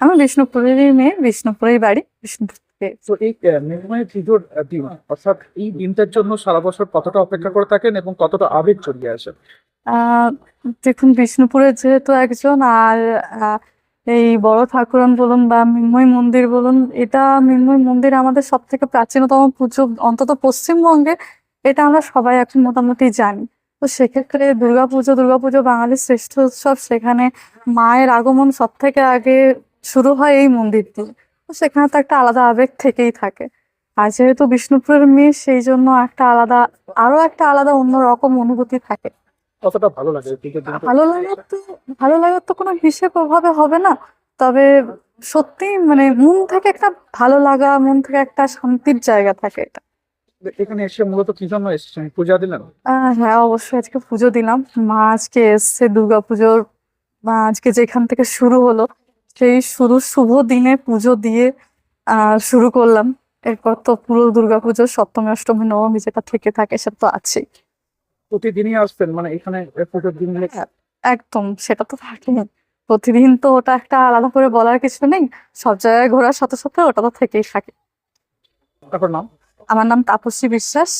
আমি বিষ্ণুপুরেরই মেয়ে বিষ্ণুপুরেই বাড়ি বিষ্ণুপুর তো এই পুজোর দিন অর্থাৎ এই দিনটার জন্য সারা বছর কতটা অপেক্ষা করে থাকেন এবং কতটা আবেগ দেখুন বিষ্ণুপুরের যেহেতু একজন আর এই বড় ঠাকুরন বলুন বা মৃন্ময় মন্দির বলুন এটা মৃন্ময় মন্দির আমাদের সব থেকে প্রাচীনতম পুজো অন্তত পশ্চিমবঙ্গে এটা আমরা সবাই এখন মোটামুটি জানি। তো সেক্ষেত্রে দুর্গাপুজো দুর্গাপুজো বাঙালির শ্রেষ্ঠ উৎসব সেখানে মায়ের আগমন সব থেকে আগে শুরু হয় এই মন্দির দিয়ে তো সেখানে তো একটা আলাদা আবেগ থেকেই থাকে। আর যেহেতু বিষ্ণুপুরের মেয়ে সেই জন্য একটা আলাদা আরও একটা আলাদা অন্যরকম অনুভূতি থাকে। কতটা ভালো লাগে ভালো লাগার তো ভালো লাগার তো কোনো হিসেব ওভাবে হবে না। তবে সত্যি মানে মন থেকে একটা ভালো লাগা মন থেকে একটা শান্তির জায়গা থাকে এটা। এখানে এসে মূলত কি জন্য এসেছেন? পূজা দিলেন? হ্যাঁ অবশ্যই আজকে পুজো দিলাম। মা আজকে এসছে দুর্গা পুজোর মা আজকে যেখান থেকে শুরু হলো। সেই শুরু শুভ দিনে পুজো দিয়ে শুরু করলাম। এরপর তো পুরো দুর্গা পুজো সপ্তমী অষ্টমী নবমী যেটা থেকে থাকে সেটা তো আছেই। প্রতিদিনই আসতেন মানে এখানে পুজোর দিন একদম সেটা তো থাকেই। প্রতিদিন তো ওটা একটা আলাদা করে বলার কিছু নেই। সব জায়গায় ঘোরার সাথে সাথে ওটা তো থেকেই থাকে। আমার নাম তাপসী বিশ্বাস।